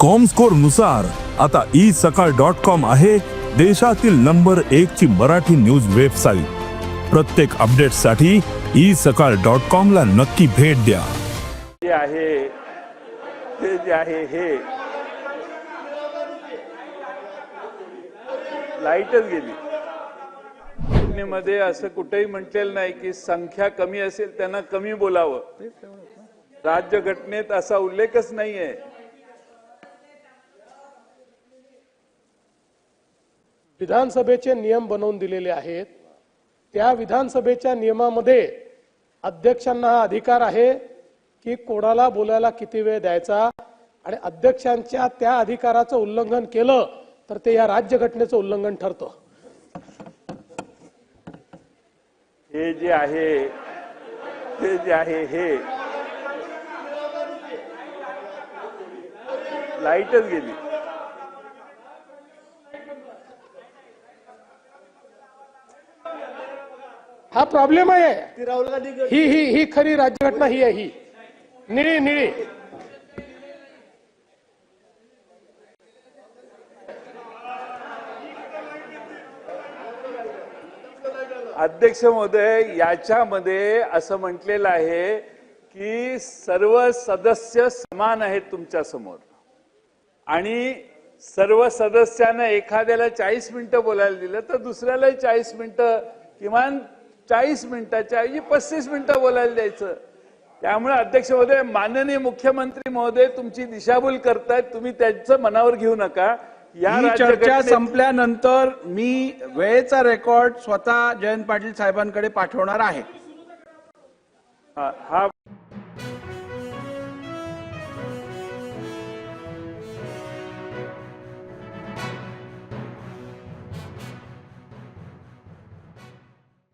कॉमस्कोरनुसार आता ई सकाळ dot com आहे देशातील नंबर एक ची मराठी न्यूज वेबसाईट प्रत्येक अपडेटसाठी ई सकाळ डॉट कॉम ला नक्की भेट द्या. जे आहे ते जे आहे हे. लाईटच गेली. मध्ये असं कुठेही म्हटलेलं नाही की संख्या कमी असेल त्यांना कमी बोलावं. राज्यघटनेत असा उल्लेखच नाहीये. विधानसभेचे नियम बनवून दिलेले आहेत. त्या विधानसभेच्या नियमामध्ये अध्यक्षांना हा अधिकार आहे की कोणाला बोलायला किती वेळ द्यायचा आणि अध्यक्षांच्या त्या अधिकाराचं उल्लंघन केलं तर ते या राज्यघटनेचं उल्लंघन ठरतं. हे जे आहे हे जे आहे हे लाईटच गेली. हा प्रॉब्लेम आहे. ही ही ही खरी राज्यघटना ही आहे ही. निळी निळी. अध्यक्ष महोदय याच्यामध्ये असं म्हटलेलं आहे की सर्व सदस्य समान आहेत तुमच्यासमोर. आणि सर्व सदस्यांना एखाद्याला चाळीस मिनिटं बोलायला दिलं तर दुसऱ्यालाही चाळीस मिनिटं किमान चाळीस मिनिटाच्या ऐवजी पस्तीस मिनिटं बोलायला द्यायचं. त्यामुळे अध्यक्ष महोदय माननीय मुख्यमंत्री महोदय तुमची दिशाभूल करतायत तुम्ही त्यांचं मनावर घेऊ नका. या चर्चा संपल्यानंतर मी वेळेचा रेकॉर्ड स्वतः जयंत पाटील साहेबांकडे पाठवणार आहे. हा